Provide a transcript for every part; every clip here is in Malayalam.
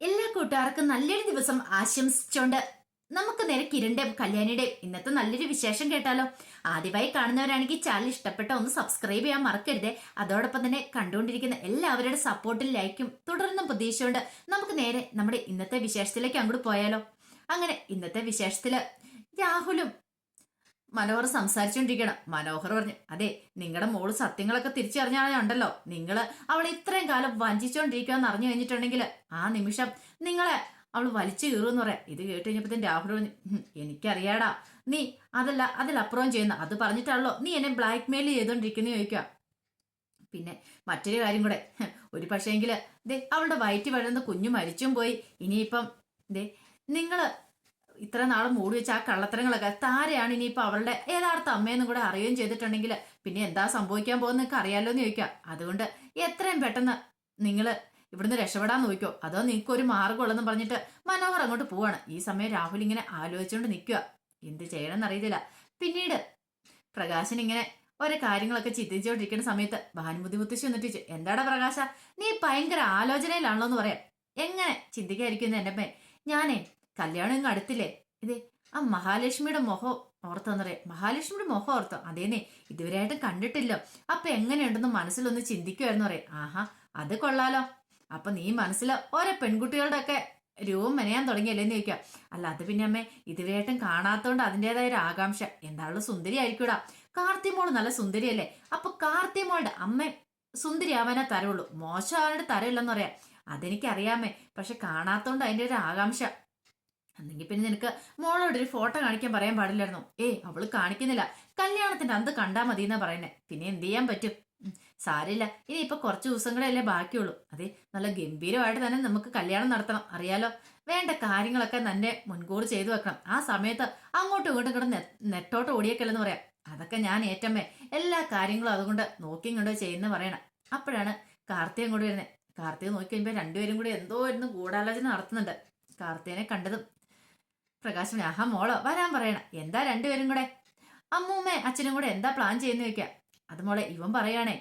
എല്ലാ കൂട്ടുകാർക്കും നല്ലൊരു ദിവസം ആശംസിച്ചോണ്ട് നമുക്ക് നേരെ കിരണിന്റെയും കല്യാണിയുടെയും ഇന്നത്തെ നല്ലൊരു വിശേഷം കേട്ടാലോ? ആദ്യമായി കാണുന്നവരാണെങ്കിൽ ചാനൽ ഇഷ്ടപ്പെട്ട ഒന്ന് സബ്സ്ക്രൈബ് ചെയ്യാൻ മറക്കരുതേ. അതോടൊപ്പം തന്നെ കണ്ടുകൊണ്ടിരിക്കുന്ന എല്ലാവരുടെ സപ്പോർട്ടും ലൈക്കും തുടർന്നും പ്രതീക്ഷയുണ്ട് നമുക്ക് നേരെ നമ്മുടെ ഇന്നത്തെ വിശേഷത്തിലേക്ക് അങ്ങോട്ട് പോയാലോ? അങ്ങനെ ഇന്നത്തെ വിശേഷത്തിൽ രാഹുലും മനോഹർ സംസാരിച്ചുകൊണ്ടിരിക്കണം മനോഹർ പറഞ്ഞു അതെ നിങ്ങളുടെ മോൾ സത്യങ്ങളൊക്കെ തിരിച്ചറിഞ്ഞാലുണ്ടല്ലോ നിങ്ങൾ അവൾ ഇത്രയും കാലം വഞ്ചിച്ചോണ്ടിരിക്കുകയെന്ന് അറിഞ്ഞു കഴിഞ്ഞിട്ടുണ്ടെങ്കിൽ ആ നിമിഷം നിങ്ങളെ അവൾ വലിച്ചു കീറുമെന്ന് പറയാം. ഇത് കേട്ട് കഴിഞ്ഞപ്പോഴത്തേന് രാഹുൽ പറഞ്ഞു "ഹും, എനിക്കറിയാടാ. നീ അതല്ല അതിലപ്പുറം ചെയ്യുന്ന അത് പറഞ്ഞിട്ടാണല്ലോ നീ എന്നെ ബ്ലാക്ക് മെയിൽ ചെയ്തോണ്ടിരിക്കുന്ന ചോദിക്കുക പിന്നെ മറ്റൊരു കാര്യം കൂടെ ഒരു പക്ഷേങ്കിൽ ദേ അവളുടെ വയറ്റ് വഴുന്ന കുഞ്ഞു മരിച്ചും പോയി. ഇനിയിപ്പം ദേ നിങ്ങൾ ഇത്ര നാൾ മൂടി വെച്ച ആ കള്ളത്തരങ്ങളൊക്കെ. താരയാണ് ഇനിയിപ്പോ അവളുടെ യഥാർത്ഥ അമ്മയെന്നും കൂടെ അറിയുകയും ചെയ്തിട്ടുണ്ടെങ്കിൽ പിന്നെ എന്താ സംഭവിക്കാൻ പോകുന്നൊക്കെ അറിയാലോ എന്ന് ചോദിക്കുക. അതുകൊണ്ട് എത്രയും പെട്ടെന്ന് നിങ്ങൾ ഇവിടുന്ന് രക്ഷപ്പെടാൻ നോക്കിയോ അതോ നിങ്ങൾക്ക് ഒരു മാർഗമുള്ളെന്ന് പറഞ്ഞിട്ട് മനോഹർ അങ്ങോട്ട് പോവാണ്. ഈ സമയം രാഹുൽ ഇങ്ങനെ ആലോചിച്ചുകൊണ്ട് നിൽക്കുക എന്ത് ചെയ്യണമെന്ന് അറിയത്തില്ല. പിന്നീട് പ്രകാശൻ ഇങ്ങനെ ഓരോ കാര്യങ്ങളൊക്കെ ചിന്തിച്ചുകൊണ്ടിരിക്കുന്ന സമയത്ത് ഭാനുമതി മുത്തശ്ശി വന്നിട്ട് എന്താടാ പ്രകാശ? നീ ഭയങ്കര ആലോചനയിലാണല്ലോ എന്ന് പറയാം. എങ്ങനെ ചിന്തിക്കായിരിക്കുന്നു എന്റെ അമ്മേ? ഞാനേ കല്യാണം അടുത്തില്ലേ? ഇതേ ആ മഹാലക്ഷ്മിയുടെ മുഖം ഓർത്തന്നറേ മഹാലക്ഷ്മിയുടെ മുഖം ഓർത്തോ? അതേനെ ഇതുവരെയായിട്ടും കണ്ടിട്ടില്ലോ. അപ്പൊ എങ്ങനെയുണ്ടെന്ന് മനസ്സിലൊന്ന് ചിന്തിക്കുമായിരുന്നു പറയാം. ആഹാ അത് കൊള്ളാലോ. അപ്പൊ നീ മനസ്സിൽ ഓരോ പെൺകുട്ടികളുടെ ഒക്കെ രൂപം മെനയാൻ തുടങ്ങിയല്ലേന്ന് ചോദിക്കുക. അല്ല അത് പിന്നെ അമ്മേ ഇതുവരെയായിട്ടും കാണാത്തോണ്ട് അതിന്റെതായ ഒരു ആകാംക്ഷ. എന്താണല്ലോ സുന്ദരി ആയിരിക്കൂടാ. കാർത്തിമോൾ നല്ല സുന്ദരിയല്ലേ? അപ്പൊ കാർത്തിമോളുടെ അമ്മ സുന്ദരി ആവാനേ തരവുള്ളൂ. മോശമാവാനായിട്ട് തരമില്ലെന്ന് പറയാം. അതെനിക്കറിയാമേ പക്ഷെ കാണാത്തോണ്ട് അതിന്റെ ഒരു ആകാംക്ഷ. അല്ലെങ്കിൽ പിന്നെ നിനക്ക് മോളോട് ഒരു ഫോട്ടോ കാണിക്കാൻ പറയാൻ പാടില്ലായിരുന്നു. ഏ അവൾ കാണിക്കുന്നില്ല. കല്യാണത്തിന്റെ അന്ത് കണ്ടാ മതി എന്നാ പറയുന്നേ. പിന്നെ എന്ത് ചെയ്യാൻ പറ്റും? സാരില്ല ഇനി ഇപ്പൊ കുറച്ച് ദിവസങ്ങളല്ലേ ബാക്കിയുള്ളൂ. അതെ നല്ല ഗംഭീരമായിട്ട് തന്നെ നമുക്ക് കല്യാണം നടത്തണം. അറിയാലോ? വേണ്ട കാര്യങ്ങളൊക്കെ തന്നെ മുൻകൂർ ചെയ്തു വെക്കണം. ആ സമയത്ത് അങ്ങോട്ടും ഇങ്ങോട്ടും ഇങ്ങോട്ട് നെട്ടോട്ട് ഓടിയേക്കല്ലെന്ന് പറയാം. അതൊക്കെ ഞാൻ ഏറ്റമ്മേ എല്ലാ കാര്യങ്ങളും അതുകൊണ്ട് നോക്കി ഇങ്ങോട്ട് ചെയ്യുന്ന പറയണം. അപ്പോഴാണ് കാർത്തികം കൂടി വരുന്നത് കാർത്തിക നോക്കി കഴിയുമ്പോൾ രണ്ടുപേരും കൂടി എന്തോ ഇരുന്ന് ഗൂഢാലോചന നടത്തുന്നുണ്ട്. കാർത്തികനെ കണ്ടതും പ്രകാശൻ ആഹാ മോളോ വരാൻ പറയണ. എന്താ രണ്ടുപേരും കൂടെ? അമ്മൂമ്മേ അച്ഛനും കൂടെ എന്താ പ്ലാൻ ചെയ്യുന്ന? ചോദിക്കുക. അത് മോളെ ഇവൻ പറയാണേ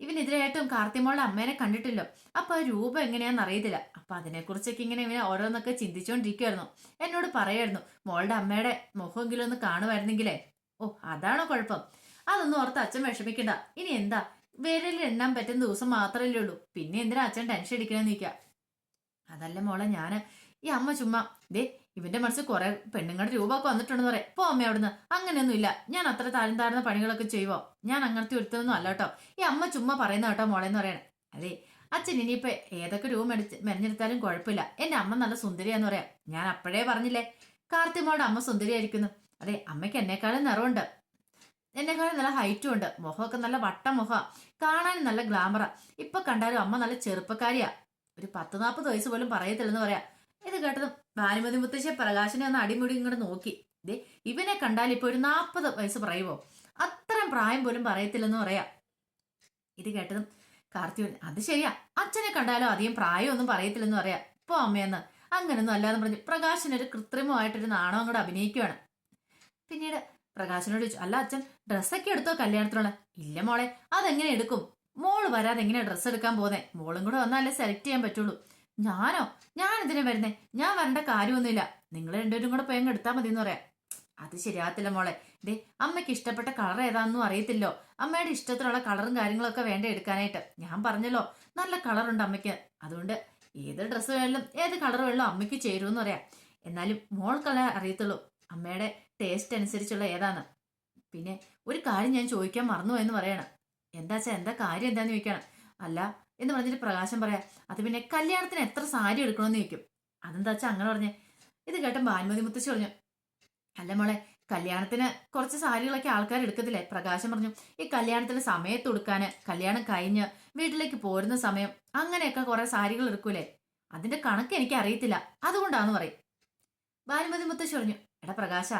കാർത്തി കാർത്തിമോളുടെ അമ്മേനെ കണ്ടിട്ടില്ലോ. അപ്പൊ ആ രൂപം എങ്ങനെയാന്ന് അറിയത്തില്ല. അപ്പൊ അതിനെക്കുറിച്ചൊക്കെ ഇങ്ങനെ ഇവനെ ഓരോന്നൊക്കെ ചിന്തിച്ചുകൊണ്ടിരിക്കുവായിരുന്നു എന്നോട് പറയായിരുന്നു മോളുടെ അമ്മയുടെ മുഖമെങ്കിലും ഒന്ന് കാണുമായിരുന്നെങ്കിലേ ഓ അതാണോ കുഴപ്പം? അതൊന്നും ഓർത്ത് അച്ഛൻ വിഷമിക്കണ്ട. ഇനി എന്താ? വേരിൽ എണ്ണാൻ പറ്റുന്ന ദിവസം മാത്രമല്ലേ ഉള്ളൂ. പിന്നെ എന്തിനാ അച്ഛൻ ടെൻഷൻ അടിക്കണമെന്ന് നിൽക്കുക അതല്ല മോളെ ഞാൻ ഈ അമ്മ ചുമ്മാ ദേ ഇവന്റെ മനസ്സിൽ കുറെ പെണ്ണുങ്ങളുടെ രൂപമൊക്കെ വന്നിട്ടുണ്ടെന്ന് പറയാം. പോ അമ്മ അവിടുന്ന്. അങ്ങനെയൊന്നും ഇല്ല. ഞാൻ അത്ര താഴ്ന്ന താഴ്ന്ന പണികളൊക്കെ ചെയ്യുവോ? ഞാൻ അങ്ങനത്തെ ഒരുത്തൊന്നും അല്ല കേട്ടോ. ഈ അമ്മ ചുമ്മാ പറയുന്ന കേട്ടോ മോളെ എന്ന് പറയണേ. അതെ. അച്ഛൻ ഇനിയിപ്പോ ഏതൊക്കെ രൂപം എടുത്ത് മെനഞ്ഞെടുത്താലും കുഴപ്പമില്ല. എന്റെ അമ്മ നല്ല സുന്ദരിയാന്ന് പറയാം. ഞാൻ അപ്പോഴേ പറഞ്ഞില്ലേ? കാർത്തിമോടെ അമ്മ സുന്ദരിയായിരിക്കുന്നു. അതെ. അമ്മയ്ക്ക് എന്നെക്കാളും നിറവുണ്ട്. എന്നെക്കാളും നല്ല ഹൈറ്റും ഉണ്ട്. മുഖമൊക്കെ നല്ല വട്ട മുഖ. കാണാൻ നല്ല ഗ്ലാമറാ. ഇപ്പൊ കണ്ടാലും അമ്മ നല്ല ചെറുപ്പക്കാരിയാ. ഒരു പത്ത് നാൽപ്പത് വയസ്സ് പോലും പറയത്തില്ലെന്ന് പറയാം. ഇത് കേട്ടതും ഭാനുമതി മുത്തശ്ശി പ്രകാശനെ ഒന്ന് അടിമുടി ഇങ്ങോട്ട് നോക്കി. ദേ ഇവനെ കണ്ടാൽ ഇപ്പൊ ഒരു നാൽപ്പത് വയസ്സ് പറയുമോ അത്രയും പ്രായം പോലും പറയത്തില്ലെന്ന് പറയാ. ഇത് കേട്ടതും കാർത്തികൻ അത് ശരിയാ. അച്ഛനെ കണ്ടാലോ അധികം പ്രായമൊന്നും പറയത്തില്ലെന്ന് പറയാ. ഇപ്പൊ അമ്മയെന്ന്. അങ്ങനൊന്നും അല്ലാന്ന് പറഞ്ഞു പ്രകാശൻ ഒരു കൃത്രിമമായിട്ടൊരു നാണം അങ്ങോട്ട് അഭിനയിക്കുകയാണ് പിന്നീട് പ്രകാശനോട് ചോദിച്ചു അല്ല അച്ഛൻ ഡ്രസ്സൊക്കെ എടുത്തോ കല്യാണത്തിനുള്ള? ഇല്ല മോളെ അതെങ്ങനെ എടുക്കും? മോൾ വരാതെ എങ്ങനെയാ ഡ്രസ്സ് എടുക്കാൻ പോകുന്നേ മോളും കൂടെ വന്നാലേ സെലക്ട് ചെയ്യാൻ പറ്റുള്ളൂ. ഞാനോ? ഞാൻ എന്തിനാ വരുന്നേ? ഞാൻ വരേണ്ട കാര്യമൊന്നുമില്ല. നിങ്ങൾ രണ്ടുപേരും കൂടെ പോയി അങ്ങ് എടുത്താൽ മതി എന്ന് പറയാം. അത് ശരിയാകത്തില്ല മോളെ. ദേ അമ്മയ്ക്ക് ഇഷ്ടപ്പെട്ട കളർ ഏതാണെന്നും അറിയത്തില്ലോ. അമ്മയുടെ ഇഷ്ടത്തിലുള്ള കളറും കാര്യങ്ങളൊക്കെ വേണ്ട എടുക്കാനായിട്ട്. ഞാൻ പറഞ്ഞല്ലോ നല്ല കളറുണ്ട് അമ്മയ്ക്ക്. അതുകൊണ്ട് ഏത് ഡ്രസ്സ് വേണമെങ്കിലും ഏത് കളർ വേണമെങ്കിലും അമ്മയ്ക്ക് ചേരുമെന്ന് പറയാം. എന്നാലും മോൾക്കല്ല അറിയത്തുള്ളൂ. അമ്മയുടെ ടേസ്റ്റ് അനുസരിച്ചുള്ള ഏതാണ്. പിന്നെ ഒരു കാര്യം ഞാൻ ചോദിക്കാൻ മറന്നു എന്ന് പറയണം. എന്താ വെച്ചാൽ എന്താ കാര്യം എന്താന്ന് ചോദിക്കണം. അല്ല എന്ന് പറഞ്ഞിട്ട് പ്രകാശം പറയാ അത് പിന്നെ കല്യാണത്തിന് എത്ര സാരി എടുക്കണമെന്ന് ചോദിക്കും. അതെന്താ വെച്ചാൽ അങ്ങനെ പറഞ്ഞേ. ഇത് കേട്ട ഭാനുമതി മുത്തശ്ശി പറഞ്ഞു അല്ല മോളെ കല്യാണത്തിന് കുറച്ച് സാരികളൊക്കെ ആൾക്കാർ എടുക്കത്തില്ലേ? പ്രകാശം പറഞ്ഞു ഈ കല്യാണത്തിന് സമയത്ത് കൊടുക്കാന് കല്യാണം കഴിഞ്ഞ് വീട്ടിലേക്ക് പോരുന്ന സമയം അങ്ങനെയൊക്കെ കുറെ സാരികൾ എടുക്കൂലേ? അതിന്റെ കണക്ക് എനിക്ക് അറിയത്തില്ല. അതുകൊണ്ടാന്ന് പറയും. ഭാനുമതി മുത്തശ്ശി പറഞ്ഞു എടാ പ്രകാശ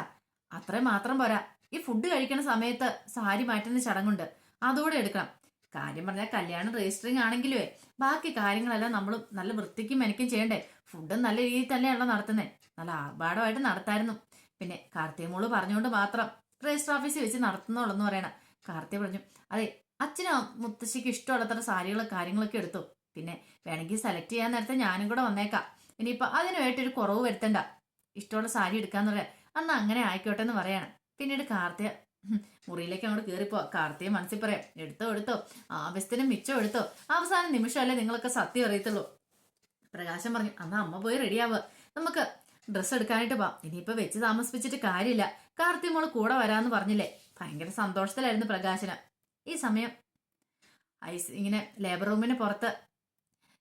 അത്രയും മാത്രം പോരാ. ഈ ഫുഡ് കഴിക്കുന്ന സമയത്ത് സാരി മാറ്റുന്ന ചടങ്ങുണ്ട്. അതോടെ എടുക്കണം. കാര്യം പറഞ്ഞാൽ കല്യാണം രജിസ്റ്ററിങ് ആണെങ്കിലുവേ. ബാക്കി കാര്യങ്ങളെല്ലാം നമ്മൾ നല്ല വൃത്തിക്കും എനിക്കും ചെയ്യണ്ടേ. ഫുഡും നല്ല രീതിയിൽ തന്നെയാണല്ലോ നടത്തുന്നത് നല്ല ആർഭാടമായിട്ട് നടത്തായിരുന്നു. പിന്നെ കാർത്തിക മോൾ പറഞ്ഞുകൊണ്ട് മാത്രം രജിസ്റ്റർ ഓഫീസിൽ വെച്ച് നടത്തുന്നുള്ളൂ എന്ന് പറയണം. കാർത്തിക പറഞ്ഞു അതെ അച്ഛനും മുത്തശ്ശിക്ക് ഇഷ്ടമുള്ളത്ര സാരികളും കാര്യങ്ങളൊക്കെ എടുത്തു. പിന്നെ വേണമെങ്കിൽ സെലക്ട് ചെയ്യാൻ നേരത്തെ ഞാനും കൂടെ വന്നേക്കാം. ഇനിയിപ്പോൾ അതിനുമായിട്ടൊരു കുറവ് വരുത്തണ്ട. ഇഷ്ടമുള്ള സാരി എടുക്കാന്ന് പറയാം. അന്ന് അങ്ങനെ ആയിക്കോട്ടെ എന്ന് പറയണം. പിന്നീട് കാർത്തിക മുറിയിലേക്ക് അങ്ങോട്ട് കയറിപ്പോ കാർത്തിയെ മനസ്സിൽ പറയാം എടുത്തോ എടുത്തോ ആവശ്യത്തിന് മിച്ചം എടുത്തോ. അവസാന നിമിഷമല്ലേ നിങ്ങളൊക്കെ സത്യം അറിയത്തുള്ളൂ. പ്രകാശം പറഞ്ഞു അന്ന് അമ്മ പോയി റെഡിയാവുക. നമുക്ക് ഡ്രസ്സ് എടുക്കാനായിട്ട് പോവാം. ഇനിയിപ്പോ വെച്ച് താമസിപ്പിച്ചിട്ട് കാര്യമില്ല. കാർത്തി മോൾ കൂടെ വരാന്ന് പറഞ്ഞില്ലേ? ഭയങ്കര സന്തോഷത്തിലായിരുന്നു പ്രകാശന്. ഈ സമയം ഐസ് ഇങ്ങനെ ലേബർ റൂമിന് പുറത്ത്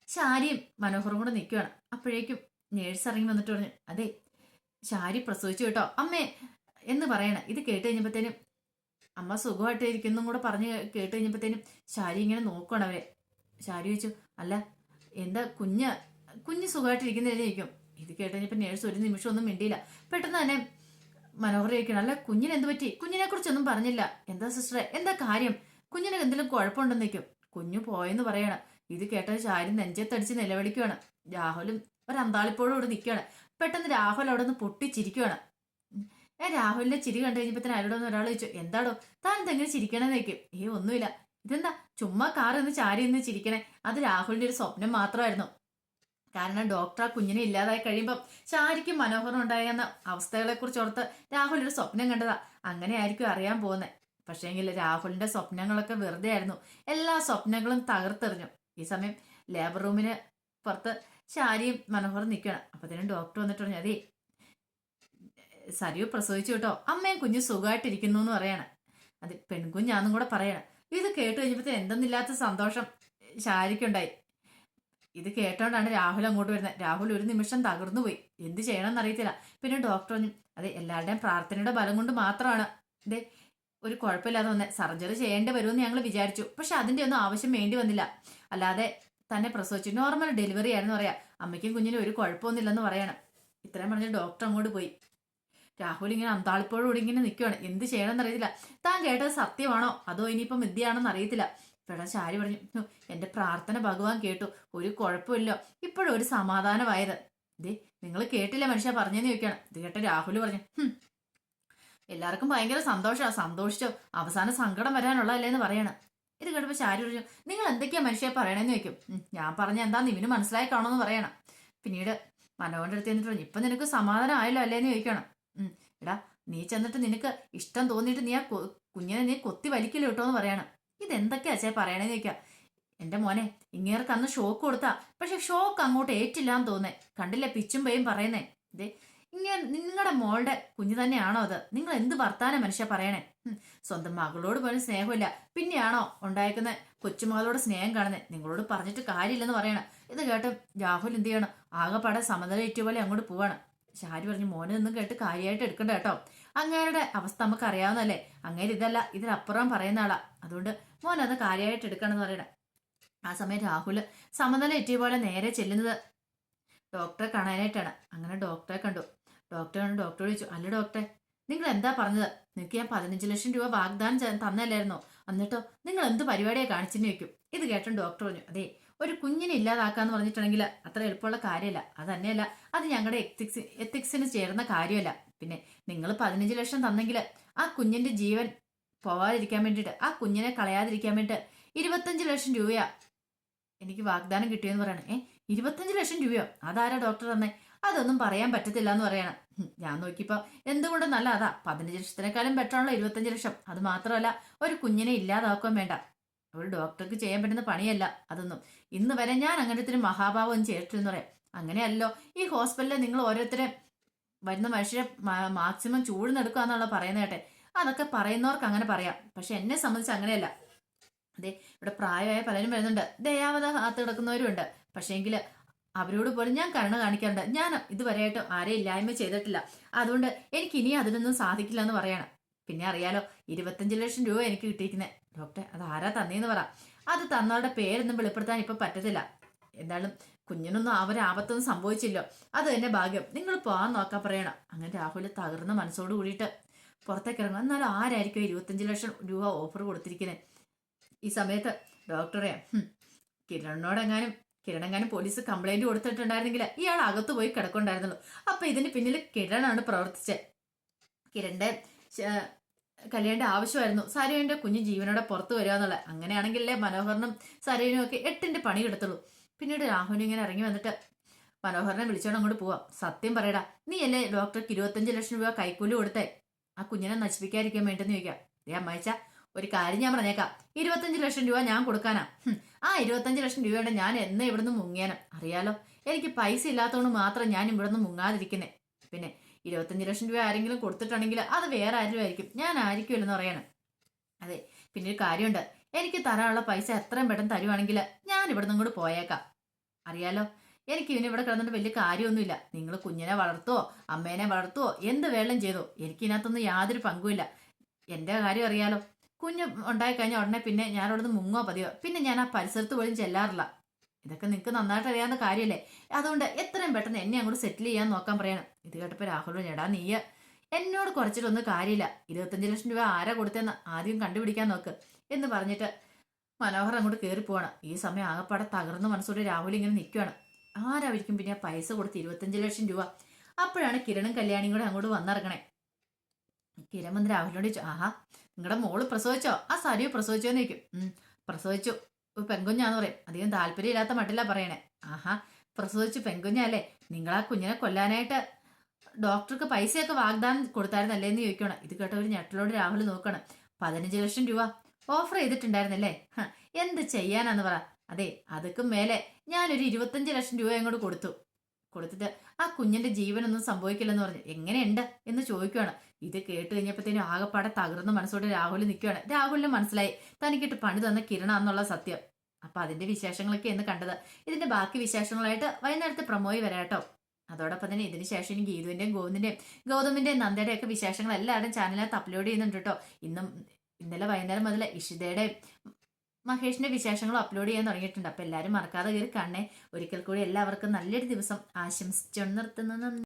ശാരിയും മനോഹറും കൂടെ നിൽക്കുകയാണ് അപ്പോഴേക്കും നേഴ്സ് ഇറങ്ങി വന്നിട്ട് പറഞ്ഞു അതെ ശാരി പ്രസവിച്ചു കേട്ടോ. അമ്മേ എന്ന് പറയണേ. ഇത് കേട്ട് കഴിഞ്ഞപ്പോഴത്തേനും അമ്മ സുഖമായിട്ട് ഇരിക്കുന്നും കൂടെ പറഞ്ഞ് കേട്ട് കഴിഞ്ഞപ്പോഴത്തേനും ശാരി ഇങ്ങനെ നോക്കണം അവരെ. ശാരി ചോദിച്ചു അല്ല എന്താ കുഞ്ഞ്? കുഞ്ഞ് സുഖമായിട്ടിരിക്കുന്നില്ലായിരിക്കും ഇത് കേട്ട് കഴിഞ്ഞപ്പോൾ നേഴ്സ് ഒരു നിമിഷം ഒന്നും മിണ്ടിയില്ല. പെട്ടെന്ന് തന്നെ മനോഹർ ചോദിക്കണം അല്ല കുഞ്ഞിന് എന്ത് പറ്റി? കുഞ്ഞിനെ കുറിച്ചൊന്നും പറഞ്ഞില്ല. എന്താ സിസ്റ്ററെ? എന്താ കാര്യം? കുഞ്ഞിന് എന്തെങ്കിലും കുഴപ്പമുണ്ടെന്ന് നിൽക്കും കുഞ്ഞു പോയെന്ന് പറയണം. ഇത് കേട്ട ശാരി നെഞ്ചത്തടിച്ച് നിലവിളിക്കുകയാണ് രാഹുലും ഒരു അന്താളിപ്പോഴും ഇവിടെ നിൽക്കുകയാണ് പെട്ടെന്ന് രാഹുൽ അവിടെ നിന്ന് പൊട്ടിച്ചിരിക്കുകയാണ് ഞാൻ രാഹുലിന്റെ ചിരി കണ്ടു കഴിഞ്ഞപ്പോ ആരോടൊന്ന് ഒരാൾ ചോദിച്ചു എന്താടോ താൻ എന്തെങ്കിലും ചിരിക്കണമെന്ന് നിൽക്കും ഏ ഒന്നുമില്ല. ഇതെന്താ ചുമ്മാ കാർ ഇന്ന് ചാരി ഇന്ന് ചിരിക്കണേ? അത് രാഹുലിന്റെ ഒരു സ്വപ്നം മാത്രമായിരുന്നു. കാരണം ഡോക്ടർ ആ കുഞ്ഞിനെ ഇല്ലാതായി കഴിയുമ്പോൾ ചാരിക്ക് മനോഹരം ഉണ്ടായെന്ന അവസ്ഥകളെ കുറിച്ച് ഓർത്ത് രാഹുൽ ഒരു സ്വപ്നം കണ്ടതാ. അങ്ങനെ ആയിരിക്കും അറിയാൻ പോകുന്നത് പക്ഷേങ്കിൽ രാഹുലിന്റെ സ്വപ്നങ്ങളൊക്കെ വെറുതെ ആയിരുന്നു എല്ലാ സ്വപ്നങ്ങളും തകർത്തെറിഞ്ഞു. ഈ സമയം ലേബർ റൂമിന് പുറത്ത് ശാരിയും മനോഹറും നിൽക്കണം അപ്പത്തേനും ഡോക്ടർ വന്നിട്ട് പറഞ്ഞു അതേ സരിയു പ്രസവിച്ചു കേട്ടോ. അമ്മയും കുഞ്ഞു സുഖമായിട്ടിരിക്കുന്നു എന്ന് പറയാണ്. അത് പെൺകുഞ്ഞാന്നും കൂടെ പറയണം. ഇത് കേട്ട് കഴിഞ്ഞപ്പോൾ എന്തെന്നില്ലാത്ത സന്തോഷം ശാരിക്കുണ്ടായി. ഇത് കേട്ടോണ്ടാണ് രാഹുൽ അങ്ങോട്ട് വരുന്നത്. രാഹുൽ ഒരു നിമിഷം തകർന്നു പോയി. എന്ത് ചെയ്യണമെന്ന് അറിയത്തില്ല. പിന്നെ ഡോക്ടർ പറഞ്ഞു അതെ എല്ലാവരുടെയും പ്രാർത്ഥനയുടെ ബലം കൊണ്ട് മാത്രമാണ്. ഇതേ ഒരു കുഴപ്പമില്ലാതെ വന്നെ. സർജറി ചെയ്യേണ്ടി വരുമെന്ന് ഞങ്ങൾ വിചാരിച്ചു. പക്ഷെ അതിന്റെ ഒന്നും ആവശ്യം വേണ്ടി വന്നില്ല. അല്ലാതെ തന്നെ പ്രസവിച്ചു നോർമൽ ഡെലിവറി ആയിരുന്നു പറയാം. അമ്മയ്ക്കും കുഞ്ഞിനും ഒരു കുഴപ്പമൊന്നുമില്ലെന്ന് പറയണം. ഇത്രയും പറഞ്ഞ് ഡോക്ടർ അങ്ങോട്ട് പോയി. രാഹുൽ ഇങ്ങനെ അന്താളിപ്പോഴും ഇങ്ങനെ നിൽക്കുകയാണ് എന്ത് ചെയ്യണമെന്ന് അറിയത്തില്ല താൻ കേട്ടത് സത്യമാണോ? അതോ ഇനിയിപ്പം വിദ്യയാണെന്ന് അറിയത്തില്ല. പെടാ ചാരി പറഞ്ഞു. എന്റെ പ്രാർത്ഥന ഭഗവാൻ കേട്ടു. ഒരു കുഴപ്പമില്ല. ഒരു സമാധാനമായത്. ദേ നിങ്ങൾ കേട്ടില്ല മനുഷ്യ പറഞ്ഞെന്ന് ചോദിക്കണം ഇത് കേട്ട രാഹുൽ പറഞ്ഞു "ഹും, എല്ലാവർക്കും ഭയങ്കര സന്തോഷമാണ് സന്തോഷിച്ചോ. അവസാനം സങ്കടം വരാനുള്ളതല്ലേന്ന് പറയണം. ഇത് കേട്ടപ്പോൾ ചാരി പറഞ്ഞു നിങ്ങൾ എന്തൊക്കെയാ മനുഷ്യ പറയണേന്ന് ചോദിക്കും. ഞാൻ പറഞ്ഞ എന്താന്ന് ഇവന് മനസ്സിലായി കാണോന്ന് പറയണം. പിന്നീട് മനോഹരന്റെ അടുത്ത് പറഞ്ഞു ഇപ്പൊ നിനക്ക് സമാധാനം ആയല്ലോ അല്ലേന്ന് ചോദിക്കണം "ഉം, എടാ നീ ചെന്നിട്ട് നിനക്ക് ഇഷ്ടം തോന്നിയിട്ട് നീ ആ കുഞ്ഞിനെ നീ കൊത്തി വലിക്കില്ല കേട്ടോ എന്ന് പറയണം. ഇതെന്തൊക്കെയാ ചേ പറയണേന്ന് ചോദിക്കാം. എന്റെ മോനെ ഇങ്ങേർക്ക് അന്ന് ഷോക്ക് കൊടുത്താ. പക്ഷെ ഷോക്ക് അങ്ങോട്ട് ഏറ്റില്ല എന്ന് തോന്നേ. കണ്ടില്ലേ പിച്ചും പേയും പറയുന്നേ. ഇതേ ഇങ്ങനെ നിങ്ങളുടെ മോളുടെ കുഞ്ഞു തന്നെയാണോ അത്? നിങ്ങൾ എന്ത് വർത്താനം മനുഷ്യ പറയണേ? സ്വന്തം മകളോട് പോലും സ്നേഹമില്ല. പിന്നെയാണോ ഉണ്ടായിരിക്കുന്ന കൊച്ചുമകളോട് സ്നേഹം കാണുന്നത് നിങ്ങളോട് പറഞ്ഞിട്ട് കാര്യമില്ലെന്ന് പറയണം. ഇത് കേട്ട് രാഹുൽ എന്ത് ചെയ്യണം? ആകെപ്പാടെ സമനില ഇറ്റുപോലെ അങ്ങോട്ട് പോവാണ്. ഷാരി പറഞ്ഞു മോനെ ഒന്നും കേട്ട് കാര്യമായിട്ട് എടുക്കണ്ട കേട്ടോ. അങ്ങേരുടെ അവസ്ഥ നമുക്ക് അറിയാവുന്നല്ലേ അങ്ങേര് ഇതല്ല ഇതിലപ്പുറം പറയുന്ന ആളാ. അതുകൊണ്ട് മോൻ അത് കാര്യമായിട്ട് എടുക്കണം എന്ന് പറയണം. ആ സമയം രാഹുൽ സമനില എറ്റിയ പോലെ നേരെ ചെല്ലുന്നത് ഡോക്ടറെ കാണാനായിട്ടാണ്. അങ്ങനെ ഡോക്ടറെ കണ്ടു. ഡോക്ടറെ കണ്ടു ഡോക്ടർ ചോദിച്ചു അല്ല ഡോക്ടറെ നിങ്ങൾ എന്താ പറഞ്ഞത്? നിങ്ങൾക്ക് ഞാൻ പതിനഞ്ച് ലക്ഷം രൂപ വാഗ്ദാനം തന്നല്ലായിരുന്നോ എന്നിട്ടോ നിങ്ങൾ എന്ത് പരിപാടിയാണ് കാണിച്ചെന്ന് വെക്കും ഇത് കേട്ടോ ഡോക്ടർ പറഞ്ഞു അതെ ഒരു കുഞ്ഞിനെ ഇല്ലാതാക്കാന്ന് പറഞ്ഞിട്ടുണ്ടെങ്കിൽ അത്ര എളുപ്പമുള്ള കാര്യമല്ല. അത് തന്നെയല്ല. അത് ഞങ്ങളുടെ എത്തിക്സ് എത്തിക്സിന് ചേർന്ന കാര്യമല്ല. പിന്നെ നിങ്ങൾ പതിനഞ്ച് ലക്ഷം തന്നെങ്കിൽ ആ കുഞ്ഞിന്റെ ജീവൻ പോവാതിരിക്കാൻ വേണ്ടിയിട്ട് ആ കുഞ്ഞിനെ കളയാതിരിക്കാൻ വേണ്ടിയിട്ട് ഇരുപത്തഞ്ച് ലക്ഷം രൂപയാ എനിക്ക് വാഗ്ദാനം കിട്ടിയെന്ന് പറയണേ. ഏ ഇരുപത്തഞ്ച് ലക്ഷം രൂപയോ? അതാരാ ഡോക്ടർ തന്നെ? അതൊന്നും പറയാൻ പറ്റത്തില്ല എന്ന് പറയണം ഞാൻ നോക്കിയപ്പോ എന്തുകൊണ്ടും നല്ല അതാ. പതിനഞ്ച് ലക്ഷത്തിനേക്കാളും ബെറ്ററാണല്ലോ ഇരുപത്തഞ്ച് ലക്ഷം. അത് മാത്രമല്ല ഒരു കുഞ്ഞിനെ ഇല്ലാതാക്കാൻ വേണ്ട. ഒരു ഡോക്ടർക്ക് ചെയ്യാൻ പറ്റുന്ന പണിയല്ല അതൊന്നും. ഇന്ന് വരെ ഞാൻ അങ്ങനത്തെ മഹാഭാവം ചെയ്തിട്ടെന്ന് പറയാം. അങ്ങനെയല്ലോ ഈ ഹോസ്പിറ്റലിൽ നിങ്ങൾ ഓരോരുത്തരെ വരുന്ന മനുഷ്യരെ മാക്സിമം ചൂടുന്നെടുക്കുക എന്നുള്ള പറയുന്ന കേട്ടെ. അതൊക്കെ പറയുന്നവർക്ക് അങ്ങനെ പറയാം. പക്ഷെ എന്നെ സംബന്ധിച്ച് അങ്ങനെയല്ല. അതെ ഇവിടെ പ്രായമായ പലരും വരുന്നുണ്ട്. ദയാവത കാത്തു കിടക്കുന്നവരുണ്ട് പക്ഷേങ്കിൽ അവരോട് പോലും ഞാൻ കരുണ കാണിക്കാറുണ്ട്. ഞാൻ ഇതുവരെയായിട്ടും ആരെയും ഇല്ലായ്മ ചെയ്തിട്ടില്ല. അതുകൊണ്ട് എനിക്ക് ഇനി അതിനൊന്നും സാധിക്കില്ല എന്ന് പറയണം. പിന്നെ അറിയാലോ ഇരുപത്തഞ്ച് ലക്ഷം രൂപ എനിക്ക് കിട്ടിയിരിക്കുന്നത് ഡോക്ടർ അത് ആരാ തന്നേന്ന് പറ. അത് തന്നവരുടെ പേരൊന്നും വെളിപ്പെടുത്താൻ ഇപ്പൊ പറ്റത്തില്ല. എന്തായാലും കുഞ്ഞിനൊന്നും അവരാപത്തൊന്നും സംഭവിച്ചില്ലോ. അത് തന്നെ ഭാഗ്യം. നിങ്ങൾ പോകാൻ നോക്കാൻ പറയണം. അങ്ങനെ രാഹുൽ തകർന്ന മനസ്സോട് കൂടിയിട്ട് പുറത്തേക്ക് ഇറങ്ങും. എന്നാലും ആരായിരിക്കും ഇരുപത്തഞ്ച് ലക്ഷം രൂപ ഓഫർ കൊടുത്തിരിക്കുന്നത് ഈ സമയത്ത് ഡോക്ടറെ കിരണിനോടെങ്ങാനും കിരണെങ്ങാനും പോലീസ് കംപ്ലൈന്റ് കൊടുത്തിട്ടുണ്ടായിരുന്നെങ്കിൽ ഇയാൾ അകത്ത് പോയി കിടക്കുണ്ടായിരുന്നുള്ളൂ അപ്പൊ ഇതിന് പിന്നിൽ കിരണാണ് പ്രവർത്തിച്ചത് കിരണിന്റെ കല്യാണിന്റെ ആവശ്യമായിരുന്നു. സരയുവിന്റെ കുഞ്ഞ് ജീവനോടെ പുറത്തു വരിക എന്നുള്ളത്. അങ്ങനെയാണെങ്കിലേ മനോഹറിനും സരുവിനും ഒക്കെ എട്ടിന്റെ പണി എടുത്തുള്ളൂ. പിന്നീട് രാഹുൽ ഇങ്ങനെ ഇറങ്ങി വന്നിട്ട് മനോഹരനെ വിളിച്ചോണ്ട് അങ്ങോട്ട് പോവാം. സത്യം പറയടാ നീ അല്ലേ ഡോക്ടർക്ക് ഇരുപത്തഞ്ച് ലക്ഷം രൂപ കൈക്കൂലി കൊടുത്തേ. ആ കുഞ്ഞിനെ നശിപ്പിക്കാതിരിക്കാൻ വേണ്ടെന്ന് ചോദിക്കാം. ഏ അമ്മായിച്ച ഒരു കാര്യം ഞാൻ പറഞ്ഞേക്കാം. ഇരുപത്തഞ്ച് ലക്ഷം രൂപ ഞാൻ കൊടുക്കാനാ. ആ ഇരുപത്തഞ്ച് ലക്ഷം രൂപയുടെ ഞാൻ എന്നെ ഇവിടുന്ന് മുങ്ങിയാനും. അറിയാലോ എനിക്ക് പൈസ ഇല്ലാത്തതുകൊണ്ട് മാത്രം ഞാൻ ഇവിടുന്ന് മുങ്ങാതിരിക്കുന്നേ. പിന്നെ ഇരുപത്തഞ്ച് ലക്ഷം രൂപ ആരെങ്കിലും കൊടുത്തിട്ടുണ്ടെങ്കിൽ അത് വേറെ ആരും ആയിരിക്കും. ഞാൻ ആയിരിക്കുമല്ലെന്ന് പറയണം. അതെ പിന്നെ ഒരു കാര്യമുണ്ട്. എനിക്ക് തരാനുള്ള പൈസ എത്രയും പെട്ടെന്ന് തരുവാണെങ്കിൽ ഞാൻ ഇവിടെ നിന്ന് കൂടെ പോയേക്കാം. അറിയാലോ? എനിക്ക് ഇവന് ഇവിടെ കിടന്നിട്ട് വലിയ കാര്യമൊന്നുമില്ല. നിങ്ങൾ കുഞ്ഞിനെ വളർത്തുവോ അമ്മേനെ വളർത്തുവോ എന്ത് വേളം ചെയ്തോ എനിക്ക് ഇതിനകത്തൊന്നും യാതൊരു പങ്കുമില്ല. എന്റെ കാര്യം അറിയാലോ? കുഞ്ഞ് ഉണ്ടായി കഴിഞ്ഞാൽ ഉടനെ പിന്നെ ഞാൻ അവിടെ നിന്ന് മുങ്ങോ പതിയോ പിന്നെ ഞാൻ ആ പരിസരത്ത് പോലും ചെല്ലാറില്ല. ഇതൊക്കെ നിങ്ങൾക്ക് നന്നായിട്ട് അറിയാവുന്ന കാര്യമല്ലേ അതുകൊണ്ട് എത്രയും പെട്ടെന്ന് എന്നെ അങ്ങോട്ട് സെറ്റിൽ ചെയ്യാൻ നോക്കാൻ പറയണം. ഇത് കേട്ടപ്പോൾ രാഹുലിനോട് എടാ നീ എന്നോട് കുറച്ചിട്ടൊന്നും കാര്യമില്ല. ഇരുപത്തഞ്ച് ലക്ഷം രൂപ ആരാ കൊടുത്തെന്ന് ആദ്യം കണ്ടുപിടിക്കാൻ നോക്ക് എന്ന് പറഞ്ഞിട്ട് മനോഹർ അങ്ങോട്ട് കയറി പോവാണ്. ഈ സമയം ആകപ്പാടെ തകർന്ന മനസ്സോടെ രാഹുൽ ഇങ്ങനെ നിൽക്കുകയാണ് ആരായിരിക്കും പിന്നെ പൈസ കൊടുത്ത് ഇരുപത്തഞ്ച് ലക്ഷം രൂപ? അപ്പോഴാണ് കിരണും കല്യാണിയും കൂടെ അങ്ങോട്ട് വന്നിറങ്ങണേ. കിരൺ വന്ന് രാഹുലിനോട് ചോദിച്ചു ആഹാ നിങ്ങളുടെ മോൾ പ്രസവിച്ചോ? ആ സരിയോ പ്രസവിച്ചോ എന്ന് ചോദിക്കും പ്രസവിച്ചു. ഒരു പെൺകുഞ്ഞാന്ന് പറയും. അധികം താല്പര്യമില്ലാത്ത മട്ടില്ല പറയണേ. ആഹാ പ്രസവിച്ചു പെൺകുഞ്ഞല്ലേ. നിങ്ങൾ ആ കുഞ്ഞിനെ കൊല്ലാനായിട്ട് ഡോക്ടർക്ക് പൈസയൊക്കെ വാഗ്ദാനം കൊടുത്തായിരുന്നല്ലേ എന്ന് ചോദിക്കണം. ഇത് കേട്ട ഒരു ഞെട്ടലോട് രാഹുൽ നോക്കണം. പതിനഞ്ച് ലക്ഷം രൂപ ഓഫർ ചെയ്തിട്ടുണ്ടായിരുന്നല്ലേ? എന്ത് ചെയ്യാനാന്ന് പറ. അതെ അതൊക്കെ മേലെ ഞാനൊരു ഇരുപത്തഞ്ച് ലക്ഷം രൂപ അങ്ങോട്ട് കൊടുത്തു. കൊടുത്തിട്ട് ആ കുഞ്ഞിന്റെ ജീവനൊന്നും സംഭവിക്കില്ലെന്ന് പറഞ്ഞു. എങ്ങനെയുണ്ട്? എന്ന് ചോദിക്കുകയാണ് ഇത് കേട്ട് കഴിഞ്ഞപ്പോഴത്തേനും ആകെപ്പാടെ തകർന്ന മനസ്സോടെ രാഹുൽ നിൽക്കുകയാണ് രാഹുലിന് മനസ്സിലായി. തനിക്കിട്ട് പണി തന്ന കിരണ എന്നുള്ള സത്യം. അപ്പൊ അതിന്റെ വിശേഷങ്ങളൊക്കെ എന്ന് കണ്ടത്. ഇതിന്റെ ബാക്കി വിശേഷങ്ങളായിട്ട് വൈകുന്നേരത്തെ പ്രമോയി വരാട്ടോ അതോടൊപ്പം തന്നെ ഇതിന് ശേഷം ഇനി ഗീതുവിന്റെയും ഗോവിന്ദിന്റെയും ഗൗതമിന്റെയും നന്ദയുടെയും ഒക്കെ വിശേഷങ്ങൾ എല്ലാവരും ചാനലിനകത്ത് അപ്ലോഡ് ചെയ്യുന്നുണ്ട് കേട്ടോ. ഇന്നും ഇന്നലെ വൈകുന്നേരം മുതൽ ഇഷിതയുടെയും മഹേഷിന്റെ വിശേഷങ്ങൾ അപ്ലോഡ് ചെയ്യാൻ തുടങ്ങിയിട്ടുണ്ട്. അപ്പൊ എല്ലാവരും മറക്കാതെ കയറി കാണണേ. ഒരിക്കൽ കൂടി എല്ലാവർക്കും നല്ലൊരു ദിവസം ആശംസിച്ചു നിർത്തുന്നു.